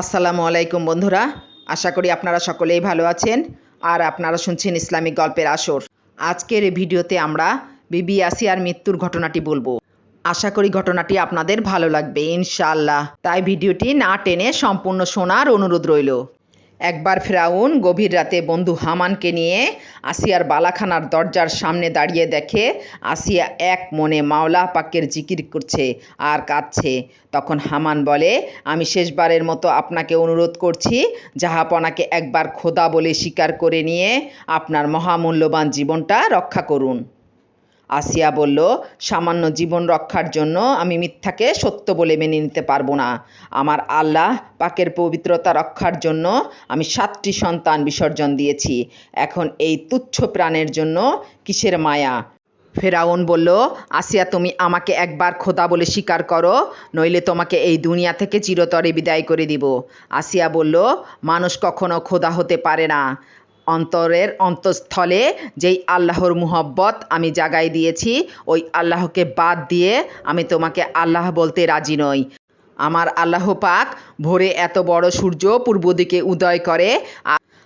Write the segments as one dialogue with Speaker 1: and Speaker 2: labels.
Speaker 1: আসসালামু আলাইকুম বন্ধুরা, আশা করি আপনারা সকলেই ভালো আছেন আর আপনারা শুনছেন ইসলামিক গল্পের আসর। আজকের এই ভিডিওতে আমরা বিবি আসিয়ার মৃত্যুর ঘটনাটি বলব। আশা করি ঘটনাটি আপনাদের ভালো লাগবে ইনশাল্লাহ তাই ভিডিওটি না টেনে সম্পূর্ণ শোনার অনুরোধ রইল। একবার ফেরাউন গভীর রাতে বন্ধু হামানকে নিয়ে আসিয়ার বালাখানার দরজার সামনে দাঁড়িয়ে দেখে আসিয়া এক মনে মাওলা পাকের জিকির করছে আর কাঁদছে। তখন হামান বলে, আমি শেষবারের মতো আপনাকে অনুরোধ করছি জাহাপনাকে একবার খোদা বলে স্বীকার করে নিয়ে আপনার মহামূল্যবান জীবনটা রক্ষা করুন। আসিয়া বলল, সামান্য জীবন রক্ষার জন্য আমি মিথ্যাকে সত্য বলে মেনে নিতে পারব না। আমার আল্লাহ পাকের পবিত্রতা রক্ষার জন্য আমি সাতটি সন্তান বিসর্জন দিয়েছি। এখন এই তুচ্ছ প্রাণের জন্য কিসের মায়া? ফেরাউন বলল, আসিয়া তুমি আমাকে একবার খোদা বলে স্বীকার করো, নইলে তোমাকে এই দুনিয়া থেকে চিরতরে বিদায় করে দিব। আসিয়া বলল, মানুষ কখনো খোদা হতে পারে না। অন্তরের অন্তঃস্থলে যেই আল্লাহর মুহব্বত আমি জাগাই দিয়েছি, ওই আল্লাহকে বাদ দিয়ে আমি তোমাকে আল্লাহ বলতে রাজি নই। আমার আল্লাহ পাক ভোরে এত বড় সূর্য পূর্ব দিকে উদয় করে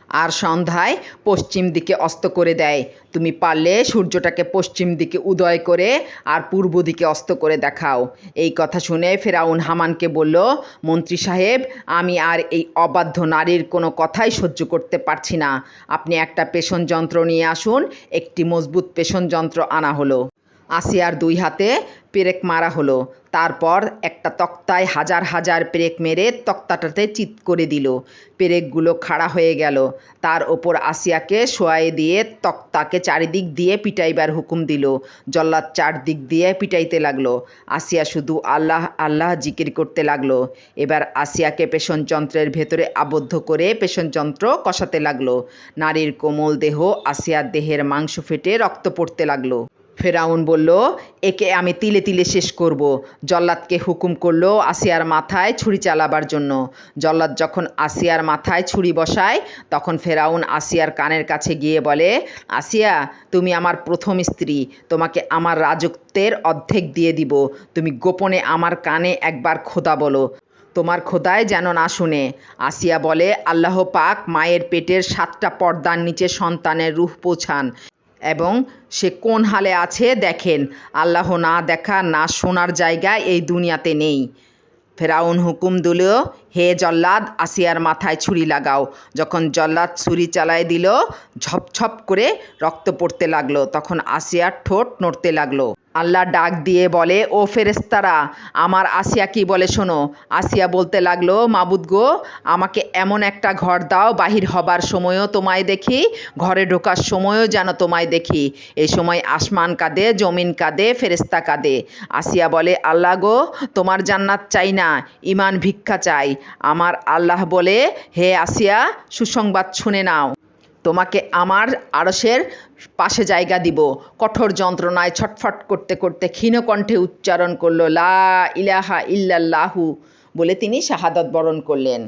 Speaker 1: আর সন্ধ্যায় পশ্চিম দিকে অস্ত করে দেয়। তুমি পারলে সূর্যটাকে পশ্চিম দিকে উদয় করে আর পূর্ব দিকে অস্ত করে দেখাও। এই কথা শুনে ফেরাউন হামানকে বলল, মন্ত্রী সাহেব, আমি আর এই অবাধ্য নারীর কোনো কথাই সহ্য করতে পারছি না। আপনি একটা পেষণ যন্ত্র নিয়ে আসুন, একটি মজবুত পেষণ যন্ত্র আনা হলো। আসিয়ার দুই হাতে পেরেক মারা হলো। তারপর একটা তক্তায় হাজার হাজার পেরেক মেরে তক্তাটাতে চিত করে দিল। পেরেকগুলো খাড়া হয়ে গেল। তার ওপর আসিয়াকে শোয়াই দিয়ে তক্তাকে চারিদিক দিয়ে পিটাইবার হুকুম দিল। জল্লাদ চারদিক দিয়ে পিটাইতে লাগল। আসিয়া শুধু আল্লাহ আল্লাহ জিকির করতে লাগল। এবার আসিয়াকে পেষণ যন্ত্রের ভেতরে আবদ্ধ করে পেষণ যন্ত্র কষাতে লাগল। নারীর কোমল দেহ আসিয়ার দেহের মাংস ফেটে রক্ত পড়তে লাগল। ফেরাউন বলল, একে আমি তিলে তিলে শেষ করব। জল্লাদকে হুকুম করল আসিয়ার মাথায় ছুরি চালাবার জন্য। জল্লাদ যখন আসিয়ার মাথায় ছুরি বসায়, তখন ফেরাউন আসিয়ার কানের কাছে গিয়ে বলে, আসিয়া, তুমি আমার প্রথম স্ত্রী, তোমাকে আমার রাজত্বের অর্ধেক দিয়ে দিব। তুমি গোপনে আমার কানে একবার খোদা বলো। তোমার খোদায় যেন না শুনে। আসিয়া বলে, আল্লাহ পাক মায়ের পেটের সাতটা পর্দার নিচে সন্তানের রূহ পৌঁছান। এবং সে কোন হালে আছে দেখেন। আল্লাহ না দেখা, না শোনার জায়গা এই দুনিয়াতে নেই। ফেরাউন হুকুম দিল, হে জল্লাদ, আসিয়ার মাথায় ছুরি লাগাও। যখন জল্লাদ ছুরি চালায় দিল, ঝপঝপ করে রক্ত পড়তে লাগল। তখন আসিয়ার ঠোঁট নড়তে লাগল। আল্লাহ ডাক দিয়ে বলে, ও ফেরেস্তারা আমার আসিয়া কি বলে শোনো? আসিয়া বলতে লাগল, মাবুদ গো, আমাকে এমন একটা ঘর দাও, বাহির হবার সময়ও তোমায় দেখি, ঘরে ঢোকার সময়ও যেন তোমায় দেখি। এই সময় আসমান কাঁদে, জমিন কাঁদে ফেরেস্তা কাঁদে। আসিয়া বলে, আল্লাহ গো, তোমার জান্নাত চাই না ইমান ভিক্ষা চাই। আমার আল্লাহ বলে, হে আসিয়া, সুসংবাদ শুনে নাও। তোমাকে আমার আড়সের পাশে জায়গা দিব। কঠোর যন্ত্রণায় ছটফট করতে করতে ক্ষীণ কণ্ঠে উচ্চারণ করল, লা ইলাহা ইল্লাল্লাহু বলে তিনি শাহাদত বরণ করলেন।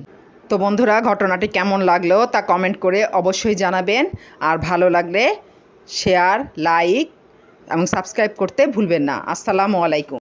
Speaker 1: তো বন্ধুরা, ঘটনাটি কেমন লাগল তা কমেন্ট করে অবশ্যই জানাবেন। আর ভালো লাগলে শেয়ার লাইক এবং সাবস্ক্রাইব করতে ভুলবেন না। আসসালামু আলাইকুম।